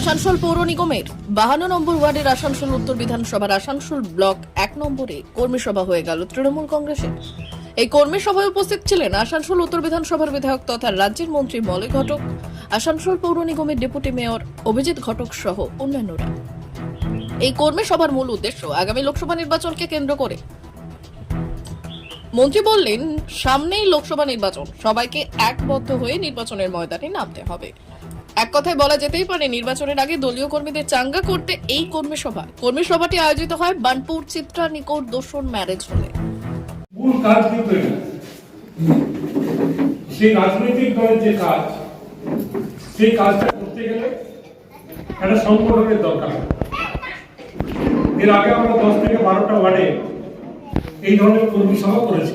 আসানসোল পৌর নিগমের বাহান্ন নম্বর ওয়ার্ডের আসানসোল উত্তর বিধানসভার আসানসোল ব্লক এক নম্বরে কর্মী সভা হয়ে গেল তৃণমূল কংগ্রেসের। এই কর্মী সভায় উপস্থিত ছিলেন আসানসোল উত্তর বিধানসভার বিধায়ক তথা রাজ্যের মন্ত্রী মলয় ঘটক, আসানসোল পৌর নিগমের ডেপুটি মেয়র অভিজিৎ ঘটক সহ অন্যান্যরা। এই কর্মী সভার মূল উদ্দেশ্য আগামী লোকসভা নির্বাচনকে কেন্দ্র করে। মন্ত্রী বললেন, সামনেই লোকসভা নির্বাচন, সবাইকে একবদ্ধ হয়ে নির্বাচনের ময়দানে নামতে হবে। এক কথায় বলা যেতেই পারে, নির্বাচনের আগে দলীয় কর্মীদের চাঙ্গা করতে এই কর্মী সভা। কর্মী সভাটি আয়োজিত হয় বানপুর চিত্রা নিকট দোসন ম্যারেজ হলে। মূল কাজ কিন্তু সেই রাজনৈতিক দলের যে কাজ, সেই কাজটা করতে গেলে একটা সংগঠনের দরকার। এর আগে আমরা দশ থেকে বারোটা ওয়ার্ডে এই ধরনের কর্মী সভা করেছি।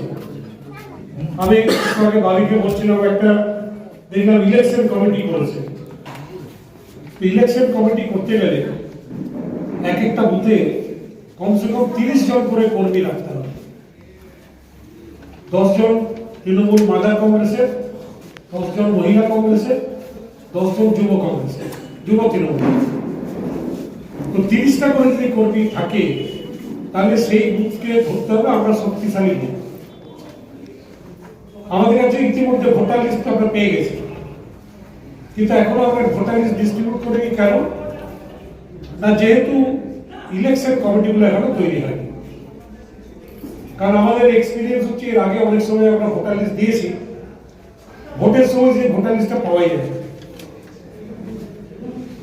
আমি বলছিলাম, একটা দেখলাম ইলেকশন কমিটি করেছে। ইলেকশন কমিটি করতে গেলে এক একটা বুথে কমসে কম তিরিশ জন করে কর্মী রাখতে হবে। দশজন তৃণমূল মাদার কংগ্রেসের দশজন মহিলা কংগ্রেসের দশজন যুব কংগ্রেসের, যুব তৃণমূল। তো তিরিশটা করে যদি কর্মী থাকে, তাহলে সেই বুথকে ধরতে হবে, আমরা শক্তিশালী বুথ আমাদের কাছে ইতিমধ্যে ভোটার লিস্ট আমরা পেয়ে গেছি। কিন্তু এখনও আমরা লিস্ট ডিস্ট্রিবিউট করে কেন? না, যেহেতু ইলেকশন কমিটিগুলো এখনও তৈরি হয়নি। কারণ আমাদের এক্সপিরিয়েন্স হচ্ছে, এর আগে অনেক সময় আমরা ভোটার লিস্ট দিয়েছি। ভোটের সময় সেই ভোটার লিস্টটা পাওয়াই যায়।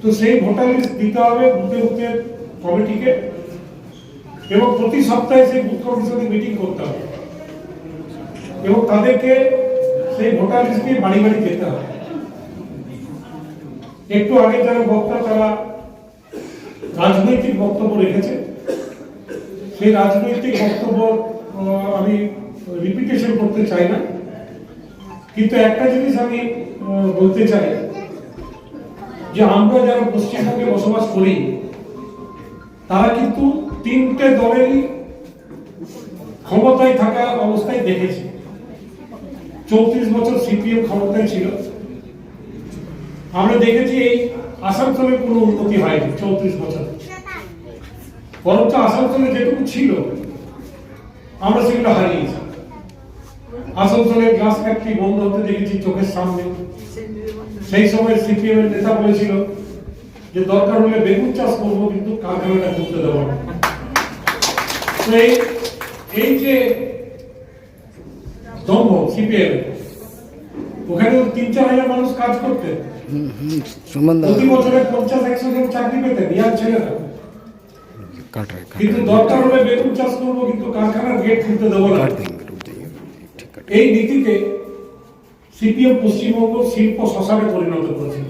তো সেই ভোটার লিস্ট দিতে হবে বুথে বুথে কমিটিকে এবং প্রতি সপ্তাহে সেই বুথ কমিটির মিটিং করতে হবে। এবং তাদেরকে সেই ভোটার লিস্ট নিয়ে বাড়ি বাড়ি যেতে হবে। একটু আগে যারা বক্তা, তারা রাজনৈতিক বক্তব্য রেখেছে। সেই রাজনৈতিক বক্তব্য আমি রিপিটেশন করতে চাই না। কিন্তু একটা জিনিস আমি বলতে চাই, যে আমরা যারা পশ্চিমবঙ্গে বসবাস করি, তারা কিন্তু তিনটে দলেরই ক্ষমতায় থাকা অবস্থায় দেখেছি। চৌত্রিশ বছর সিপিএম ক্ষমতায় ছিল। আমরা দেখেছি এই আসানসোলের কোনো উন্নতি হয়নি চৌত্রিশ বছর। বরঞ্চ আসানসোলে যেটুকু ছিল, আমরা সেগুলো হারিয়েছি আসানসোলের গ্লাস ফ্যাক্টরি বন্ধ হতে দেখেছি চোখের সামনে। সেই সময় সিপিএম এর নেতা বলেছিল যে দরকার হলে বেগুন চাষ করব, কিন্তু কারখানাটা করতে দেবো এই যে দম্ভ সিপিএম ওখানে তিন চার হাজার মানুষ কাজ করতেন। সুমন দা প্রতি বছরে 50 100 জন চাকরি পেতেন ইয়ার ছেলেরা কিন্তু দরকার হলে বেগুন চাষ করব কিন্তু কারখানার গেট খুলতে দেবো না। এই নীতিকে সিপিএম পশ্চিমবঙ্গ শিল্প শ্মশানে পরিণত করেছে।